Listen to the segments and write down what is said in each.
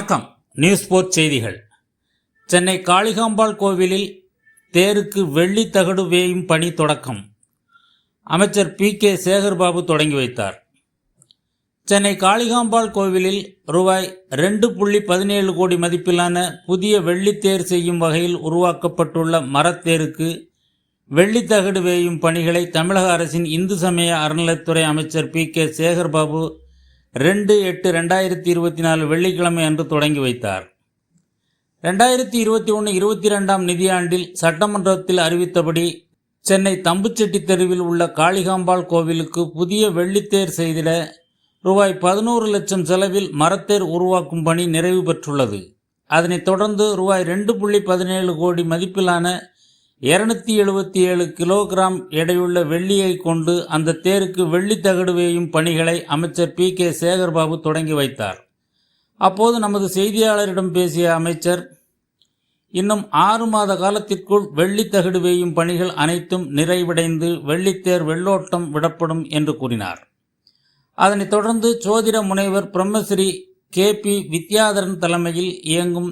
வணக்கம். News board செய்திகள். சென்னை காளிகாம்பாள் கோவிலில் தேருக்கு வெள்ளி தகடு வேயும் பணி தொடக்கம். அமைச்சர் பி கே சேகர்பாபு தொடங்கி வைத்தார். சென்னை காளிகாம்பாள் கோவிலில் ரூபாய் ரெண்டு புள்ளி பதினேழு கோடி மதிப்பிலான புதிய வெள்ளித்தேர் செய்யும் வகையில் உருவாக்கப்பட்டுள்ள மரத்தேருக்கு வெள்ளித்தகடு வேயும் பணிகளை தமிழக அரசின் இந்து சமய அறநிலைத்துறை அமைச்சர் பி கே சேகர்பாபு ரெண்டு எட்டு ரெண்டாயிரத்தி இருபத்தி நாலு வெள்ளிக்கிழமை அன்று தொடங்கி வைத்தார். ரெண்டாயிரத்தி இருபத்தி ஒன்று இருபத்தி ரெண்டாம் நிதியாண்டில் சட்டமன்றத்தில் அறிவித்தபடி சென்னை தம்புச்செட்டி தெருவில் உள்ள காளிகாம்பாள் கோவிலுக்கு புதிய வெள்ளித்தேர் செய்திட ரூபாய் பதினோரு லட்சம் செலவில் மரத்தேர் உருவாக்கும் பணி நிறைவு பெற்றுள்ளது. அதனைத் தொடர்ந்து ரூபாய் ரெண்டு புள்ளி பதினேழு கோடி மதிப்பிலான இருநூத்தி எழுபத்தி ஏழு கிலோகிராம் எடையுள்ள வெள்ளியை கொண்டு அந்த தேருக்கு வெள்ளி தகடு வேயும் பணிகளை அமைச்சர் பி கே சேகர்பாபு தொடங்கி வைத்தார். அப்போது நமது செய்தியாளரிடம் பேசிய அமைச்சர் இன்னும் ஆறு மாத காலத்திற்குள் வெள்ளி தகடு வேயும் பணிகள் அனைத்தும் நிறைவடைந்து வெள்ளித்தேர் வெள்ளோட்டம் விடப்படும் என்று கூறினார். அதனைத் தொடர்ந்து சோதிட முனைவர் பிரம்மஸ்ரீ கே பி வித்யாதரன் தலைமையில் இயங்கும்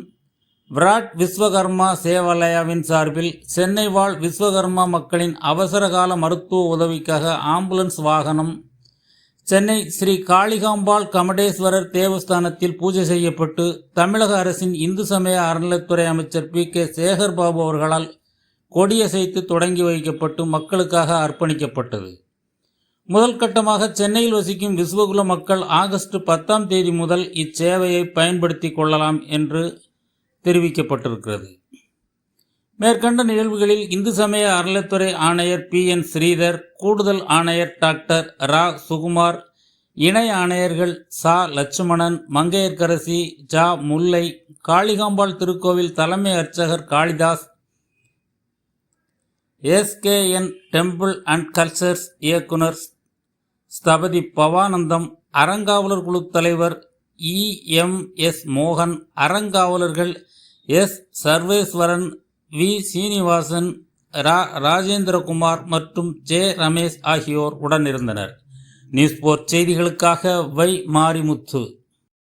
விராட் விஸ்வகர்மா சேவாலயாவின் சார்பில் சென்னை வாழ் விஸ்வகர்மா மக்களின் அவசரகால மருத்துவ உதவிக்காக ஆம்புலன்ஸ் வாகனம் சென்னை ஸ்ரீ காளிகாம்பாள் கமடேஸ்வரர் தேவஸ்தானத்தில் பூஜை செய்யப்பட்டு தமிழக அரசின் இந்து சமய அறநிலைத்துறை அமைச்சர் பி. கே. சேகர்பாபு அவர்களால் கொடியசைத்து தொடங்கி வைக்கப்பட்டு மக்களுக்காக அர்ப்பணிக்கப்பட்டது. முதல் கட்டமாக சென்னையில் வசிக்கும் விஸ்வகுல மக்கள் ஆகஸ்ட் பத்தாம் தேதி முதல் இச்சேவையை பயன்படுத்தி கொள்ளலாம் என்று தெரிவிக்கப்பட்டிருக்கிறது. மேற்கண்ட நிகழ்வுகளில் இந்து சமய அறநிலைத்துறை ஆணையர் பி. என். ஸ்ரீதர் கூடுதல் ஆணையர் டாக்டர் ரா. சுகுமார் இணை ஆணையர்கள் சா. லட்சுமணன் மங்கையர்கரசி ஜா. முல்லை காளிகாம்பாள் திருக்கோவில் தலைமை அர்ச்சகர் Kalidas SKN temple and cultures இயக்குனர் ஸ்தபதி பவானந்தம் அறங்காவலர் குழு தலைவர் இஎம்எஸ் மோகன் அறங்காவலர்கள் எஸ். சர்வேஸ்வரன் வி. சீனிவாசன் ரா. ராஜேந்திரகுமார் மற்றும் ஜே. ரமேஷ் ஆகியோர் உடனிருந்தனர். நியூஸ்போர்ட் செய்திகளுக்காக வை. மாரிமுத்து.